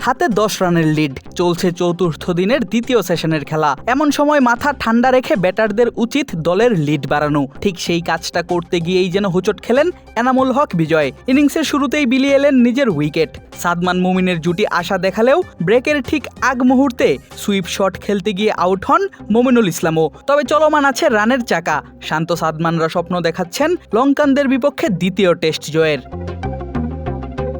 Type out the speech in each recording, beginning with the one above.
হাতে দশ রানের লিড চলছে চতুর্থ দিনের দ্বিতীয় সেশনের খেলা। এমন সময় মাথা ঠান্ডা রেখে ব্যাটারদের উচিত দলের লিড বাড়ানো। ঠিক সেই কাজটা করতে গিয়েই যেন হুচট খেলেন এনামুল হক বিজয়। ইনিংসের শুরুতেই বিলিয়ে এলেন নিজের উইকেট সাদমান মুমিনের জুটি আশা দেখালেও ব্রেকের ঠিক আগ মুহূর্তে সুইপ শট খেলতে গিয়ে আউট হন মোমিনুল ইসলামও। তবে চলমান আছে রানের চাকা। শান্ত সাদমানরা স্বপ্ন দেখাচ্ছেন লঙ্কানদের বিপক্ষে দ্বিতীয় টেস্ট জয়ের।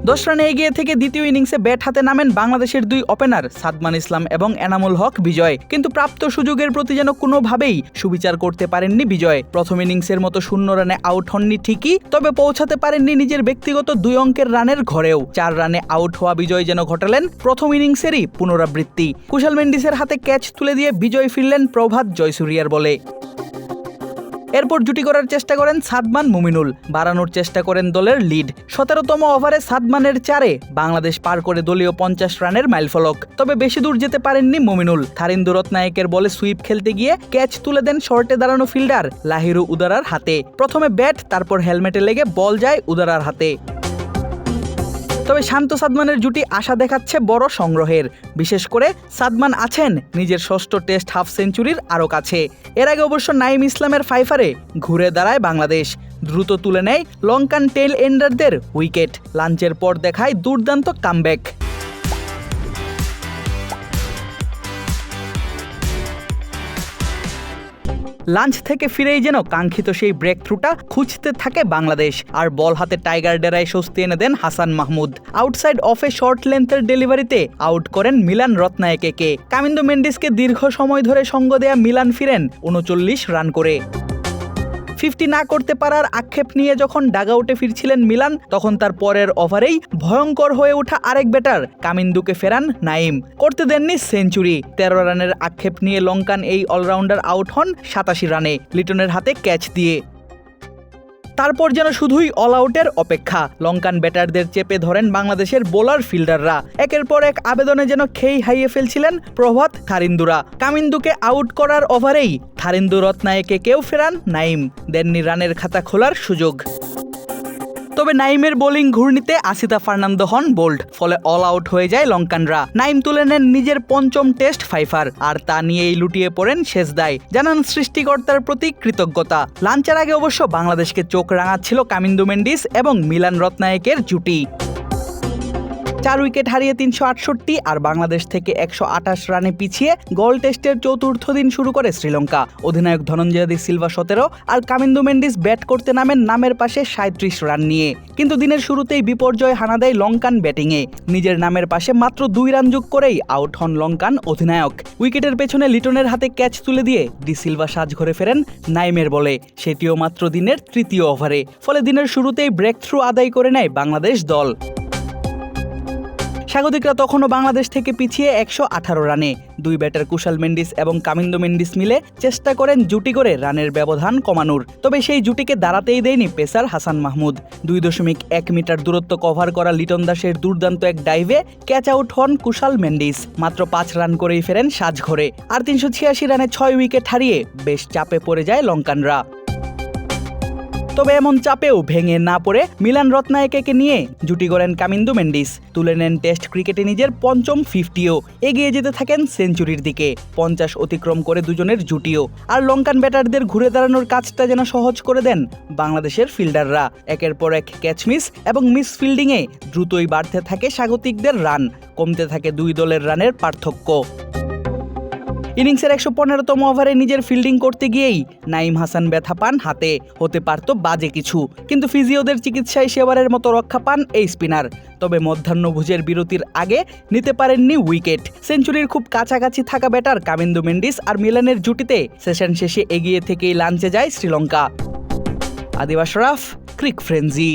দশ রানে এগিয়ে থেকে দ্বিতীয় ইনিংসে ব্যাট হাতে নামেন বাংলাদেশের দুই ওপেনার, সাদমান ইসলাম এবং এনামুল হক বিজয়। কিন্তু প্রাপ্ত সুযোগের প্রতি যেন কোনোভাবেই সুবিচার করতে পারেননি বিজয়। প্রথম ইনিংসের মতো শূন্য রানে আউট হননি ঠিকই, তবে পৌঁছাতে পারেননি নিজের ব্যক্তিগত দুই অঙ্কের রানের ঘরেও। চার রানে আউট হওয়া বিজয় যেন ঘটালেন প্রথম ইনিংসেরই পুনরাবৃত্তি। কুশাল মেন্ডিসের হাতে ক্যাচ তুলে দিয়ে বিজয় ফিরলেন প্রভাত জয়সুরিয়ার বলে। এরপর জুটি করার চেষ্টা করেন সাদমান মুমিনুল। বাড়ানোর চেষ্টা করেন দলের লিড সতেরোতম ওভারে সাদমানের চারে বাংলাদেশ পার করে দলীয় পঞ্চাশ রানের মাইলফলক। তবে বেশি দূর যেতে পারেননি মুমিনুল। থারিন্দু রত্নায়কের বলে সুইপ খেলতে গিয়ে ক্যাচ তুলে দেন শর্টে দাঁড়ানো ফিল্ডার লাহিরু উদারার হাতে। প্রথমে ব্যাট তারপর হেলমেটে লেগে বল যায় উদারার হাতে। তবে শান্ত সাদমানের জুটি আশা দেখাচ্ছে বড় সংগ্রহের। বিশেষ করে সাদমান আছেন নিজের ষষ্ঠ টেস্ট হাফ সেঞ্চুরির আরও কাছে। এর আগে অবশ্য নাইম ইসলামের ফাইফারে ঘুরে দাঁড়ায় বাংলাদেশ। দ্রুত তুলে নেয় লঙ্কান টেল এন্ডারদের উইকেট। লাঞ্চের পর দেখায় দুর্দান্ত কামব্যাক। লাঞ্চ থেকে ফিরেই যেন কাঙ্ক্ষিত সেই ব্রেক থ্রুটা খুঁজতে থাকে বাংলাদেশ। আর বল হাতে টাইগার ডেরায় স্বস্তি এনে দেন হাসান মাহমুদ। আউটসাইড অফে শর্ট লেন্থের ডেলিভারিতে আউট করেন মিলান রত্নায়কেকে। কামিন্দু মেন্ডিসকে দীর্ঘ সময় ধরে সঙ্গ দেয়া মিলান ফিরেন উনচল্লিশ রান করে। ফিফটি না করতে পারার আক্ষেপ নিয়ে যখন ডাগাউটে ফিরছিলেন মিলান, তখন তার পরের ওভারেই ভয়ঙ্কর হয়ে ওঠা আরেক ব্যাটার, কামিন্দুকে ফেরান নাইম। করতে দেননি সেঞ্চুরি। তেরো রানের আক্ষেপ নিয়ে লঙ্কান এই অলরাউন্ডার আউট হন সাতাশি রানে, লিটনের হাতে ক্যাচ দিয়ে। তারপর যেন শুধুই অলআউটের অপেক্ষা। লঙ্কান ব্যাটারদের চেপে ধরেন বাংলাদেশের বোলার ফিল্ডাররা একের পর এক আবেদনে যেন খেই হাইয়ে ফেলছিলেন প্রভাত থারিন্দুরা। কামিন্দুকে আউট করার ওভারেই থারিন্দু রত্নায়েকে কেউ ফেরান নাইম। দেননি রানের খাতা খোলার সুযোগ। তবে নাইমের বোলিং ঘূর্ণিতে আসিতা ফার্নান্দো হন বোল্ড, ফলে অল আউট হয়ে যায় লঙ্কানরা। নাইম তুলে নেন নিজের পঞ্চম টেস্ট ফাইফার, আর তা নিয়েই লুটিয়ে পড়েন শেষ দায়, জানান সৃষ্টিকর্তার প্রতি কৃতজ্ঞতা। লাঞ্চের আগে অবশ্য বাংলাদেশকে চোখ রাঙাচ্ছিল কামিন্দু মেন্ডিস এবং মিলান রত্নায়কের জুটি। চার উইকেট হারিয়ে তিনশো আটষট্টি আর বাংলাদেশ থেকে একশো আঠাশ রানে পিছিয়ে গোল টেস্টের চতুর্থ দিন শুরু করে শ্রীলঙ্কা। অধিনায়ক ধনঞ্জয় দি সিলভা সতেরো আর কামিন্দু মেন্ডিস ব্যাট করতে নামেন নামের পাশে সাঁত্রিশ রান নিয়ে। কিন্তু দিনের শুরুতেই বিপর্যয় হানা দেয় লঙ্কান ব্যাটিংয়ে। নিজের নামের পাশে মাত্র দুই রান যোগ করেই আউট হন লঙ্কান অধিনায়ক। উইকেটের পেছনে লিটনের হাতে ক্যাচ তুলে দিয়ে ডি সিলভা সাজ ঘরে ফেরেন নাইমের বলে। সেটিও মাত্র দিনের তৃতীয় ওভারে। ফলে দিনের শুরুতেই ব্রেক থ্রু আদায় করে নেয় বাংলাদেশ দল। স্বাগতিকরা তখনও বাংলাদেশ থেকে পিছিয়ে একশো আঠারো রানে। দুই ব্যাটার কুশাল মেন্ডিস এবং কামিন্দো মেন্ডিস মিলে চেষ্টা করেন জুটি করে রানের ব্যবধান কমানোর। তবে সেই জুটিকে দাঁড়াতেই দেয়নি পেসার হাসান মাহমুদ। দুই দশমিক এক মিটার দূরত্ব কভার করা লিটন দাসের দুর্দান্ত এক ডাইভে ক্যাচ আউট হন কুশাল মেন্ডিস। মাত্র পাঁচ রান করেই ফেরেন সাজঘরে। আর তিনশো ছিয়াশি রানে ছয় উইকেট হারিয়ে বেশ চাপে পড়ে যায় লঙ্কানরা। তবে এমন চাপেও ভেঙে না পড়ে মিলান রত্নায়কেকে নিয়ে জুটি গড়েন কামিন্দু মেন্ডিস। তুলে নেন টেস্ট ক্রিকেটে নিজের পঞ্চম ফিফটিও। এগিয়ে যেতে থাকেন সেঞ্চুরির দিকে। পঞ্চাশ অতিক্রম করে দুজনের জুটিও। আর লঙ্কান ব্যাটারদের ঘুরে দাঁড়ানোর কাজটা যেন সহজ করে দেন বাংলাদেশের ফিল্ডাররা। একের পর এক ক্যাচ মিস এবং মিস ফিল্ডিংয়ে দ্রুতই বাড়তে থাকে স্বাগতিকদের রান। কমতে থাকে দুই দলের রানের পার্থক্য। ইনিংসের একশো পনেরোতম ওভারে নিজের ফিল্ডিং করতে গিয়েই নাইম হাসান ব্যথা পান হাতে। হতে পারত বাজে কিছু, কিন্তু ফিজিওদের চিকিৎসায় সেবারের মতো রক্ষা পান এই স্পিনার। তবে মধ্যাহ্নভোজের বিরতির আগে নিতে পারেননি উইকেট। সেঞ্চুরির খুব কাছাকাছি থাকা ব্যাটার কামিন্দু মেন্ডিস আর মিলানের জুটিতে সেশন শেষে এগিয়ে থেকেই লাঞ্চে যায় শ্রীলঙ্কা। আদিবাস রাফ, ক্রিক ফ্রেঞ্জি